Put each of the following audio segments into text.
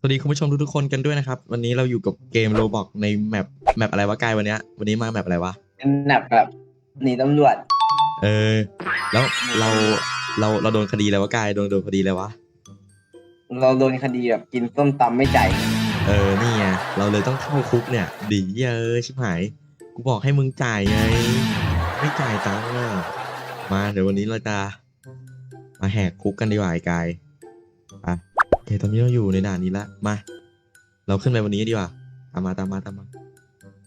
สวัสดีคุณผู้ชมทุกๆคนกันด้วยนะครับ วันนี้เราอยู่กับเกมโรบอกในแมปแมปอะไรวะกายวันเนี้ยวันนี้มาแมปอะไรวะเป็นหนับแบบหนีตำรวจเออ แล้วเราเราเราโดนคดีแล้ววะกายโดนโดนคดีแล้ววะเราโดนคดีแบบกินส้มตำไม่จ่ายเงินเออนี่ไงเราเลยต้องเข้าคุกเนี่ยดีเยอะชิบหายกูบอกให้มึงจ่ายไงไม่จ่ายตังค์อะมาเดี๋ยววันนี้เราจะมาแหกคุกกันดีกว่าไอ้กายอะโอ เคตอนนี้เราอยู่ในด่านนี้ละมา เราขึ้นไปวันนี้ดีกว่าตามมาตามมาตามมา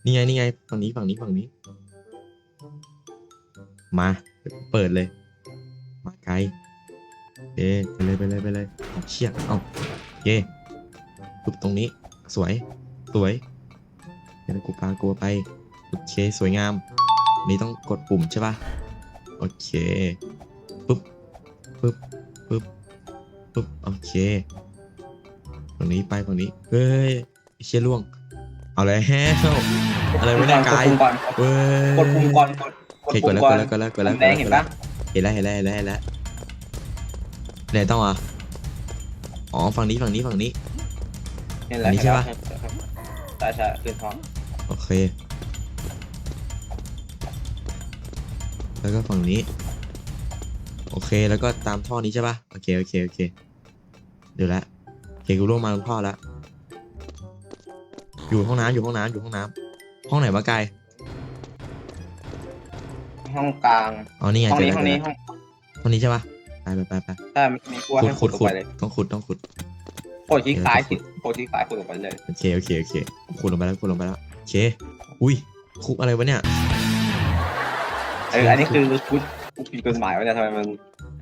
นี่ไงนี่ไงฝั่งนี้ฝั่งนี้ฝั่งนี้ มา เปิดเลย มาไกลเอ๊ไปเลยไปเลยไปเลยเอาเชี่ยเอาเย่ปุบตรงนี้ สวย สวยเดี๋ยวกูพากูไป โอเค สวยงาม นี่ต้องกดปุ่มใช่ปะโอเค ปุ๊บ ปุ๊บ ปุ๊บ ปุ๊บ โอเค ฝั่งนี้ไปฝั่งนี้ เฮ้ยไอ้เชี่ยล่วง เอาเลยแฮวอะไรวะเนี่ยกายดปุ่มก่อนเว้ยกดปุ่มก่อนกดโอกเคดกปุ่ดมแล้วก่กอนดแล้วกดแล้วกดแล้วปุ่มแดงเห็นปะเห็นแล้วเห็นแล้วเห็นแล้วเห็นแล้วไหนต้องอะอ๋อฝั่งนี้ฝั่งนี้ฝั่งนี้เห็นแล้วอันนี้ใช่ปะใช่ใช่ขึ้นท้องโอเค แล้วก็ฝั่งนี้ โอเคแล้วก็ตามท่อนี้ใช่ปะโอเคโอเคโอเคเดี๋ยวละโอเคกูล่วงมาบนท่อแล้วอยู่ห้องน้ำอยู่ห้องน้ำอยู่ห้องน้ำห้องไหนวะกายห้องกลางอ๋อนี่ไงห้องเจอนี้แล้วห้องเจอนี้แล้วห้องห้องนี้ใช่ปะไปไปไปไปถ้ามีกลัวขุดให้ขุขุดดลขุงดไปเลยต้องขุดต้องขุด กดที่ซ้ายสิกดที่ซ้ายขุดลงไปเลยโอเคโอเคโอเคขุดลงไปแล้วขุดลงไปแล้วโอเคอุ้ยคุกอะไรวะเนี่ย เอออันนี้คือคุดคุดผิดกฎหมายวะเนี่ยทำไมมัน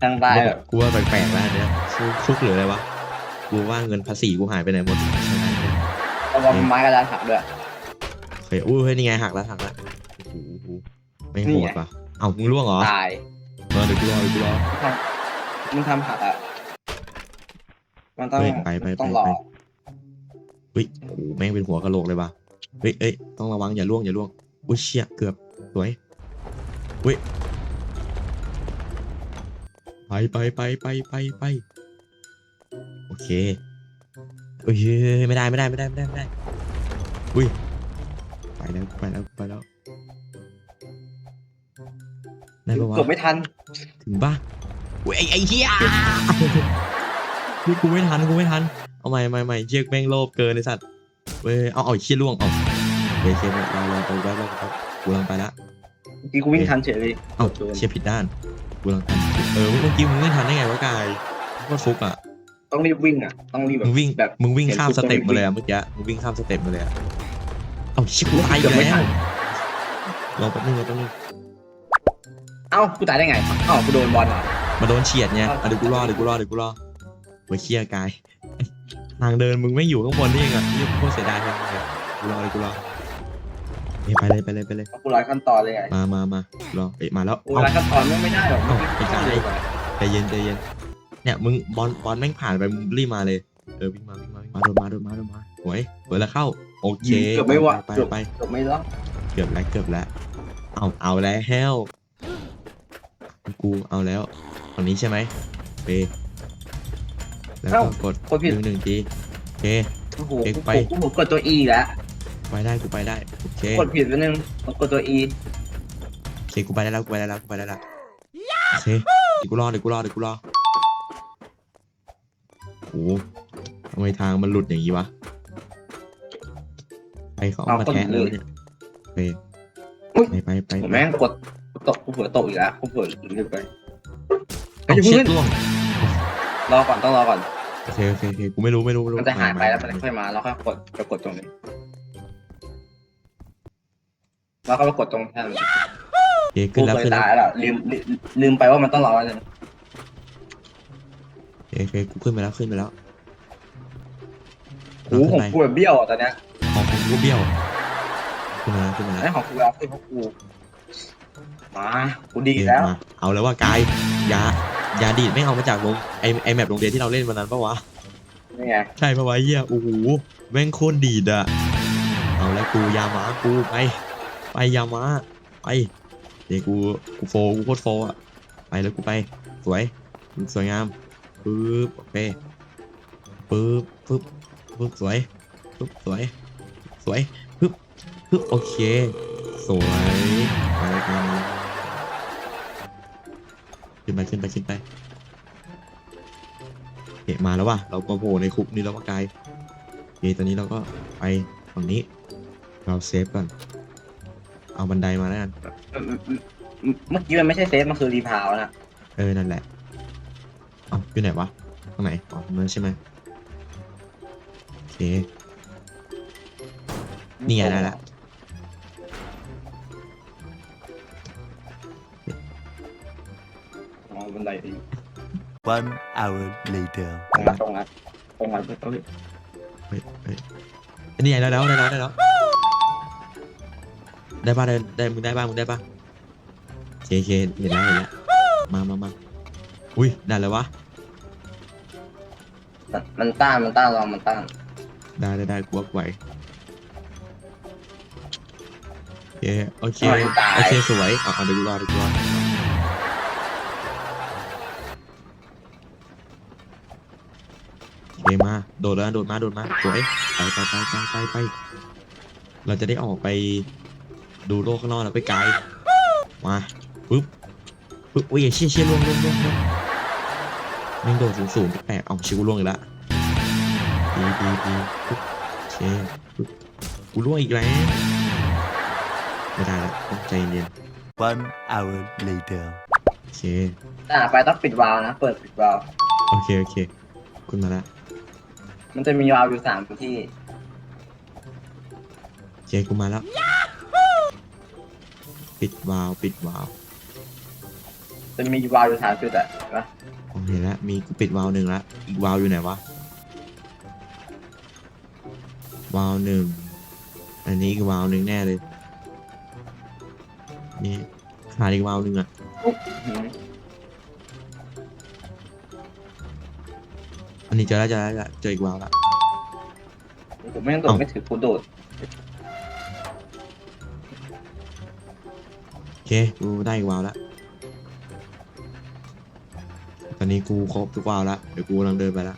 ทั้งได้แบบ กูว่าแปลกๆแล้วอันเนี่ยคุกคุกหรืออะไรวะ กูว่าเงินภาษีกูหายไปไหนหมดใช่ไหมเนี่ยระวังไม้กระดานหักด้วยโอเคอุ้ยเฮ้ยนี่ไงหักแล้วหักแล้วโอ้โหไม่โหดปะเอ้ามึงล่วงเหรอตายเออเดี๋ยวกูรอเดี๋ยวกูรอมันทำหักอะมันต้องเฮ้ยไปไปไปต้องรอไปเฮ้ยโอ้โหแม่งเป็นหัวกะโหลกเลยว่ะเฮ้ยเอ้ยต้องระวังอย่าล่วงอย่าล่วงอุ้ยเชี่ยเกือบสวยอุ้ยไปไปไปไปไปไป โอเคเอ้ยไม่ได้ไม่ได้ไม่ได้ไม่ได้ไม่ได้อุ้ยไปแล้วไปแล้วไปแล้วได้ปะวะเกือบไม่ทัน ถึงปะอุ้ยไอ้ไอ้เหี้ยนี่กูไม่ทันกูไม่ทันเอาใหม่ใหม่ใหม่เชือกแม่งโลภเกินไอสัตว์เว้ยเอาเอาไอ้เชี่ยล่วงเอาเดี๋ยวเชี่ยเราเราไปแป๊บนึงครับกูกำลังไปละเมื่อกี้กูวิ่งทันเฉยเลยเอาเชี่ยผิดด้านกูกำลังทันเออเมื่อกี้มึงไม่ทันได้ไงวะกายโคตรฟุกอะ ต้องรีบวิ่งอะ ต้องรีบแบมึบงวิ่งแบบมึงวิ่งเห็นข้ามปุ๊สบเต็ปต้องมาเลยวิ่อะงเมื่อกี้มึงวิ่งข้ามสเต็ปมาเลยอะเอาชิบกูตายอีเกืกอบไม่แล้ทัวนรอแป๊บนึงรอแป๊บนึงเอ้ากูตายได้ไงเอ้ากูโดนบอลเหรอมาโดนเฉียดไงเอาอะเดี๋ยวกูรอเดี๋ยวกูรอเดี๋ยวกูรอไว้เชี่ยกาย ทางเดินมึงไม่อยู่ข้างบนนี่เองอะนี่โคตรเสียดายเลยกูรอเลยกูรอเอ้ยไปเลยไปเลยไปเลย กูร้อยขั้นตอนเลยไงมามามารอเอ้ยมาแล้วกูเอ้า ร้อยขั้นตอนไม่ไม่ได้หรอกเอ้ามันไอ้กายเร็วกว่าใจเย็นใจเย็น เนี่ยมึงบอลบอลแม่งผ่านไปมึงรีบมาเลยเออวิ่งมาวิ่งมาวิ่งมาโดนมาโดนมาโดนมาหวยหวยแล้วเข้าโอเคเกือบไม่ว่าไปเกือบไปเกือบไม่รอดเกือบแล้วเกือบแล้วเอาเอาแล้วแฮวกูเอาแล้วฝั่งนี้ใช่ไหมโอเคแล้วก็กดกดผิดหนึ่งหนึ่งทีโอเคโอ้โหเอกกูไปกูกดตัว E แล้วไปได้กูไปได้โอเคกดผิดไปนึงกดตัว E โอเคกูไปได้แล้วกูไปได้แล้วกูไปได้แล้วโอเคเดี๋ยวกูรอเดี๋ยวกูรอเดี๋ยวกูรอ โอ้โหทำไมทางมันหลุดอย่างนี้วะไปเขาเอามาแทะเลยเนี่ยโอเคไปไปไปผมแม่งกดตกกูเผื่อตกอีกแล้วกูเผื่อลืมไปเอาอย่าเชืเพิ่องกล่วงรอก่อนต้องรอก่อนโอเคโอเคโอเคกูไม่รู้ไม่รู้ไม่รู้มันจะหายไปแล้วมันมาจะค่อยมาแล้วค่อยกดจะกดตรงนี้แล้วก็มากดตรงแท่นโอเคกูขึ้นแล้วเคยขึ้นแล้วตายแล้วลืมลืมลืมไปว่ามันต้องรอเลยโอ เคโอเคกูขึ้นไปแล้วขึ้นไปแล้วโอ้โหของกูแบบเบี้ยวอะตอนเนี้ยของของกูเบี้ยวขึ้นมาแล้วขึ้นมาอันแล้วนี้ของกูเอาขึ้นของกูมากูดีโอเคแล้วมาเอาแล้วว่ากายยายาดีดไม่เอามาจากโรงไอไอแมปโรงเรียนที่เราเล่นวันนั้นปะวะ นี่ไงใช่ปะวะเฮียโอ้โหแม่งโคตรดีดอะเอาแล้วกูยามากูไปไปยามาไปเดี๋ยวกูกูโฟกูโคตรโฟอะไปแล้วกูไป สวย สวยงาม ปึ๊บโอเคปึ๊บปึ๊บโอเคปึ๊บสวยปึ๊บสวย สวยปึ๊บปึ๊บโอเค สวยไปเลยไปเลยขึ้นไปขึ้นไปขึ้นไปเอะมาแล้วว่ะเรามาโผล่ในคุกนี้แล้วว่ากายโอเคตอนนี้เราก็ไปฝั่งนี้ เราเซฟก่อน เอาบันไดมาแล้วกัน เมื่อกี้มันไม่ใช่เซฟ มันคือรีพาวนะ เออ นั่นแหละเอาอยู่ไหนวะตรงไหนอ๋อตรงนั้นใช่ไหมโอเคนี่ไงได้ละอ๋อบันไดดี One hour later. ตรงนั้นตรงนั้นตรงนั้นเอ้ยเฮ้ยเฮ้ยนี่ไงได้แล้วได้แล้วได้แล้วได้ป่ะได้ได้มึงได้ป่ะมึงได้ป่ะโอเคโอเคเห็นแล้วเห็นแล้วมามามา อุ้ยได้แล้ววะมันมันต้านมันต้านลองมันต้านได้ได้ได้กูว่าไหวโอเคโอเคทำไมมันตายโอเคสวยเอาเอาเดี๋ยวกูรอเดี๋ยวกูรอโอเคมาโดดแล้วนะโดดมาโดดมาสวยไปไปไปไปไปไปเราจะได้ออกไปดูโลกข้างนอกแล้วไปไกลมาปึ๊บปึ๊บอุ้ยเชี่ยเชี่ยล่วงล่วงล่วงล่วง แม่งโดดสูงสูงแปลกๆเอาชิวล่วงอีกแล้วดีดีดีปึ๊บโอเคปึ๊บกูล่วงอีกแล้วไม่ได้แล้วต้องใจเย็น One hour later. โอเคต้านไปต้องปิดวาล์วนะ เปิดปิดวาล์วโอเคโอเคคุณมาแล้วมันจะมีวาล์วอยู่สามที่ โอเคกูมาแล้วปิดวาล์วปิดวาล์วจะมีวาล์วอยู่สามจุดอะเห็นปะ โอเคแล้วมีกูปิดวาล์วหนึ่งแล้วอีกวาล์วอยู่ไหนวะวาล์วหนึ่งอันนี้อีกวาล์วหนึ่งแน่เลย นี่ขาดอีกวาล์วหนึ่งอะอืมอันนี้เจอแล้วเจอแล้วเจอแล้วเจออีกวาล์วแล้วผมไม่ต้องโดดเอ้าไม่ถือกูโดดโอเคกูได้อีกวาล์วแล้ว ตอนนี้กูครบทุกวาล์วแล้วเดี๋ยวกูกำลังเดินไปแล้ว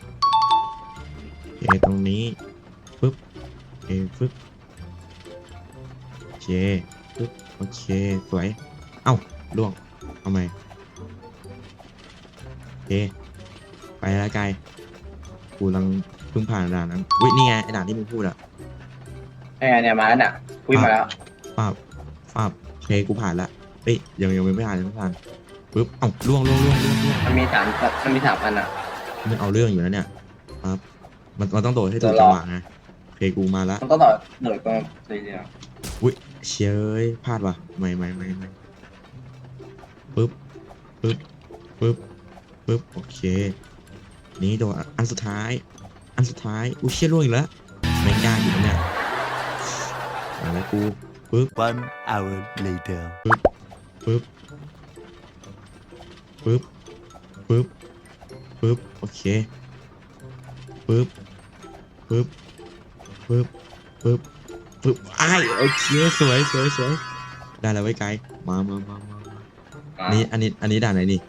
โอเคตรงนี้ปึ๊บโอเคปึ๊บโอเคปึ๊บโอเคสวยเอ้าล่วงเอาใหม่โอเคไปแล้วกายกูกำลังเพิ่งผ่านด่านนั้นอุ้ยนี่ไงไอ้ด่านที่มึงพูดอะไอ้ไงเนี่ยมาแล้วน่ะคุยมาแล้วฟาบฟาบโอเคกูผ่านละเอ้ยยังยังไม่ผ่านยังไม่ผ่าน ปึ๊บเอ้าล่วงล่วงล่วงล่วงล่วงมันมีสามมันมีสามอันอะ มันเอาเรื่องอยู่แล้วเนี่ยครับ มันมันต้องโดดให้ถูกตัวรอจังหวะไงโอเคกูมาละมันต้องต่อโดดก็เลยเดียวอุ้ยเชยพลาดว่ะไม่ไม่ไม่ไม่ปึ๊บปึ๊บปึ๊บปึ๊บโอเค นี่โดดอันสุดท้าย อันสุดท้ายอุ้ยเชี่ยล่วงอีกแล้วแม่งยากอยู่นะเนี่ยมาแล้วกูปึ๊บ One hour later. ปึ๊บปึ๊บ ปึ๊บปึ๊บโอเคปึ๊บปึ๊บปึ๊บปึ๊บปึ๊บอ้ายโอเคสวยสวยสวยได้แล้วไว้ยไกลมามามามามาอะอันนี้อันนี้อันนี้ด่านไหนนี่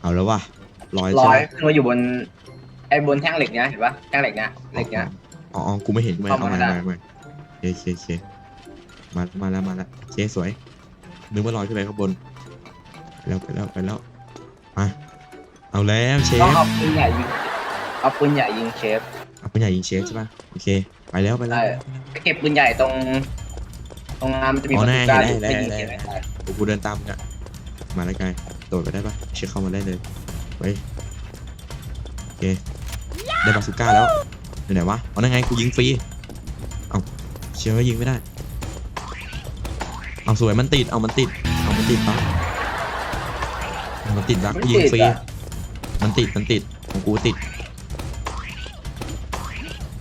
เอาแล้วว่ะร้อยร้ใช่อไหยมขึ้นมาอยู่บนไอ้บนแท่งเหล็กเนี้ยเห็นปะแท่งเหล็กเนี้ยเหล็กเนี้ย อ๋ออ๋อกูไม่เห็นกูไม่เห็นเอาเข้าใหม่มาใหม่ใหม่โอเคโอเคโอเคมามาแล้วมาแล้วโอเคสวยนึกว่าลอยขึ้นไปข้างบนไปแล้วไปแล้วไปแล้ว มาเอาแล้วเชฟต้องเอาปืนใหญ่ยิงเอาปืนใหญ่ยิงเชฟเอาปืนใหญ่ยิงเชฟใช่ปะโอเคไปแล้วไปแล้วได้ไปเก็บปืนใหญ่ตรง ตรงนั้นมันจะมีอ๋ปอระแน่ตูการอยู่เห็ไม่นยิงแล้วเชเห็ฟนแล้วได้เดี๋ยวกูเดินตามมึงอะมาแล้วไกลโดดไปได้ปะเช็คเข้ามาได้เลยไปโอเคได้บาสุก้าแล้วอยู่ไหนวะอ๋อนั่นไงกูยิงฟรีเอาเชื่อว่ายิงไม่ได้เอาสวยมันติดเอามันติดเอามันติดปะเอา มันติดปะกูยิงฟรีมันติดมันติดของกูติด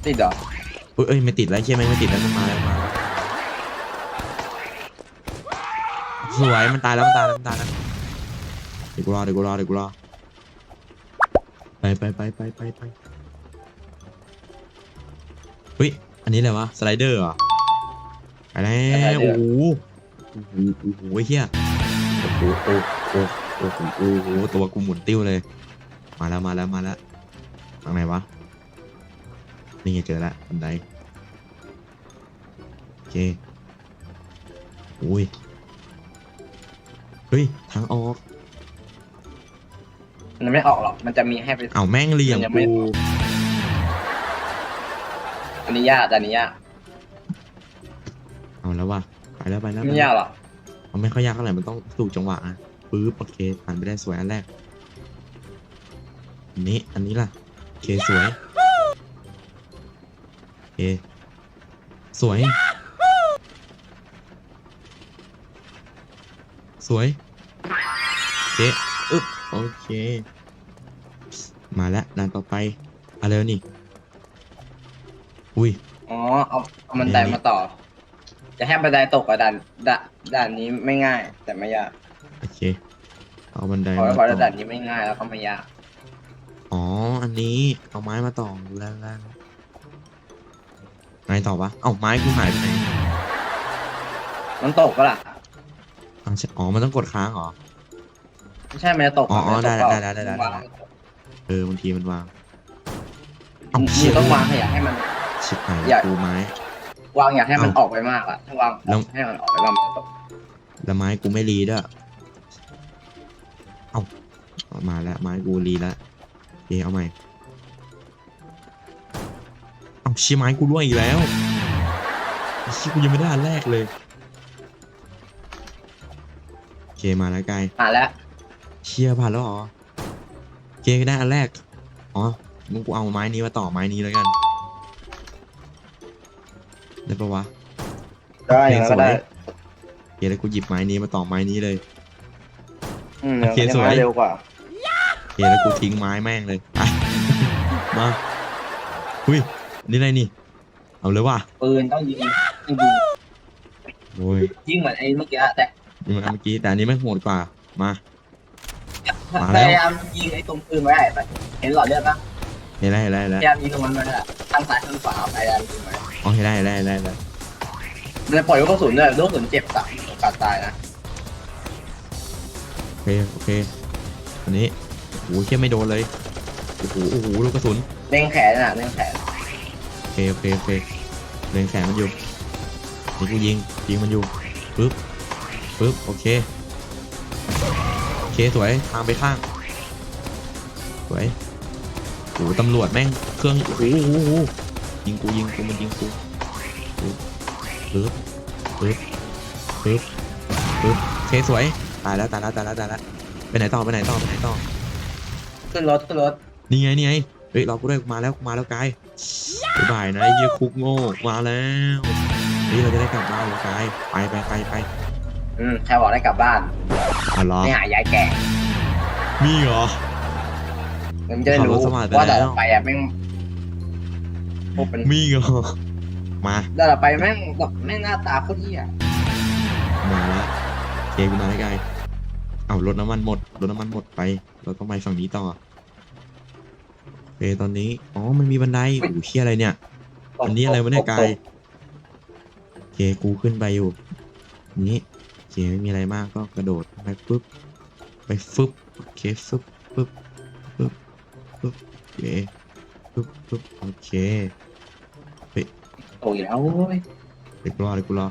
ติดเหรอเอ้ยเอ้ยไม่ติดแล้วเชี่ยแม่งไม่ติดแล้วมันมาแล้วมาแล้วสวยมันตายแล้วมันตายแล้วมันตายแล้วเดี๋ยวกูรอเดี๋ยวกูรอเดี๋ยวกูรอไปไปไปไปไปไปเฮ้ยอันนี้อะไรวะสไลเดอร์เหรอไปแล้วโอ้โหโอ้โหโอ้โหเฮียโอ้โหโอ้โห โอ้โหโอ้โหตัวกูหมุนติ้วเลย มาแล้วมาแล้วมาแล้วทางไหนวะ นี่ไงเจอละบันไดโอเคอุ้ย เฮ้ย ทางออก มันไม่ออกหรอก มันจะมีให้ไป เอาแม่งเหลี่ยมมันยังไม่ กูอันนี้ยากแต่อันนี้ยากเอาแล้วว่ะไปแล้วไปแล้วไม่ยากหรอกมันไม่ค่อยยากเท่าไหร่มันต้องสู่จังหวะอะ ปึ๊บโอเคผ่านไปได้สวยอันแรกอันนี้อันนี้ล่ะโอเคสวยโอเคสวย สวยโอเคอึ๊บโอเค มาแล้วด่านต่อไปอะไรวะนี่อุ้ยอ๋อเอาเอาบันไดมาต่อ จะให้บันไดตกกับด่านด่านด่านนี้ไม่ง่ายแต่ไม่ยาก เอาบันไดเพราะมาเพราะต่อด่านนี้ไม่ง่ายแล้วก็ไม่ยากอ๋อ อันนี้เอาไม้มาต่อแล้วแล้วไงต่อวะเอาไม้กูหายไปไหนมันตกปะล่ะอ๋อใช่อ๋อมันต้องกดค้างเหรอ ไม่ใช่มันจะตกอ๋ออ๋อมันจะตกได้ได้ได้ได้ได้วางเออบางทีมันวางมึเอ้างมึเชี่ยงต้องวางให้อยากให้มัน ชิบหายอย่า กูไม้ วางอยากให้มันเอ้าออกไปมากอะถ้าวางแล้ว ให้มันออกไปมากมันจะตกแล้วไม้กูไม่รีด้วย เอาเอามาแล้วไม้กูรีแล้วโอเคเอาใหม่เอาเชี่ยไม้กูร่วงอีกแล้วไอ้เชี่ยกูยังไม่ได้อันแรกเลยโอเคมาแล้วกายมาแล้วเชียร์ผ่านแล้วเหรอเกก็ได้อันแรกอ๋อมึงกูเอาไม้นี้มาต่อไม้นี้แล้วกันได้ปะวะได้อย่างนั้นก็ได้เกแล้วกูหยิบไม้นี้มาต่อไม้นี้เลย อืมโอเคยังสวย เร็วกว่าเกแล้วกูทิ้งไม้แม่งเลยไปมาหุยนี่อะไรนี่ เอาเลยว่ะปืนต้องยิงต้องยิงโอ้ยยิงเหมือนไอ้เมื่อกี้อะแต่นี่มันอันเมื่อกี้แต่อันนี้ไม่งโหดกว่ามา มาพแล้ว ยายามยิงไอ้ตรงปืนไว้ให้เห็นหลอดเลือดปะเห็นแล้วเห็นแล้วเห็นพแล้วยายามยิงตรงนั้นไว้อะข้างซ้ายข้างขวาพยายามยิงไว้อ๋อเห็นแล้วเห็นแล้วเห็นแล้วเห็นแล้วมันจะปล่อยลูกกระสุนด้วยลูกกระสุนเจ็บสับโอกาสตายนะโอ เคโอเคอันนี้โอ้โหเชี่ยไม่โดนเลยโอ้โหโอ้โหลูกกระสุนเล็งแขนน่ะเล็งแขนโอเคโอเคโอเคเล็งแสงมันอยู่นี่กูยิงยิงมันอยู่ปึ๊บปึ๊บโอเคโอเคสวยทางไปข้างสวยโอ้โหตำรวจแม่งเครื่องโอ้โหโอ้โหโอ้โหยิงกูยิงกูมันยิงกูปึ๊บปึ๊บปึ๊บปึ๊บปึ๊บโอเคสวย ตายแล้วตายแล้วตายแล้วตายแล้วไปไหนต่อไปไหนต่อไปไหนต่อขึ้นรถขึ้นรถนี่ไงนี่ไงเฮ้ยรอกูด้วยกูมาแล้วกูมาแล้วกายบ๊ายบายนะไอ้เหี้ยคุกโง่มาแล้วเฮ้ยเราจะได้กลับบ้านแล้วกายไปไปไปไปอืมใครบอกได้กลับบ้านอ๋อเหรอไม่หายายแก่มีเหรอมันจะได้รู้ขับรถสมาร์ทไปว่าแล้วต่อไปอะแม่งพวกเป็นมีเหรอมาต่อไปแม่งแบบแม่งหน้าตาโคตรเหี้ยมาแล้วเค กูมาแล้วกายเอารถน้ำมันหมดรถน้ำมันหมดไปเราต้องไปฝั่งนี้ต่อโอเคตอนนี้ อ๋อ มันมีบันไดโอ้โหเชี่ยอะไรเนี่ย อันนี้อะไรวะเนี่ยกายโอเคกูขึ้นไปอยู่อันนี้โอเคไม่มีอะไรมากก็กระโดดไปปุ๊บ ไปฟึบโอเคฟึบปึ๊บปึ๊บปึ๊บโอเคปึ๊บปึ๊บโอเคโอ้ยแล้วเว้ยเดี๋ยวกูรอเดี๋ยวกูรอ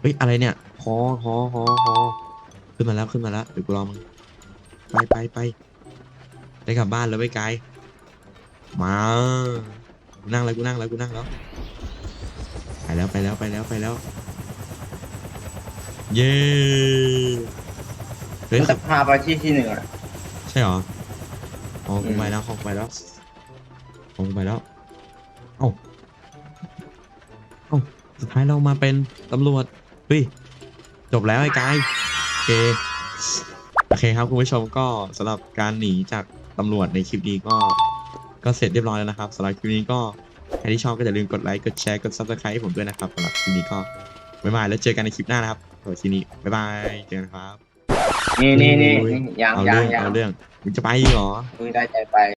เฮ้ย อะไรเนี่ย ฮอฮอฮอฮอขึ้นมาแล้วขึ้นมาแล้วเดี๋ยวกูรอมึงไปไปไปได้กลับบ้านแล้วไปไกลมากูนั่งแล้วกูนั่งแล้วกูนั่งแล้วไปแล้วไปแล้วไปแล้วไปแล้ว เย้เฮ้ยมันจะพาไปที่ที่หนึ่งอะใช่เหรออ๋อกูอืมไปแล้วของไปแล้วของไปแล้วเอ้าเอ้าสุดท้ายเรามาเป็นตำรวจเฮ้ย จบแล้วไอ้กายโอเคโอเคครับคุณผู้ชมก็สำหรับการหนีจากตำรวจในคลิปนี้ก็ก็เสร็จเรียบร้อยแล้วนะครับสำหรับคลิปนี้ก็ใครที่ชอบก็อย่าลืมกดไลค์กดแชร์กด subscribe ให้ผมด้วยนะครับสำหรับคลิปนี้ก็บ๊ายบายแล้วเจอกันในคลิปหน้านะครับสำหรับคลิปนี้บ๊ายบายเจอกันครับนี่นี่นี่โอ้ยยังเอายัเรื่งองยังเอาเรื่องมึงจะไปอีกเหรอ มึงได้ใจไป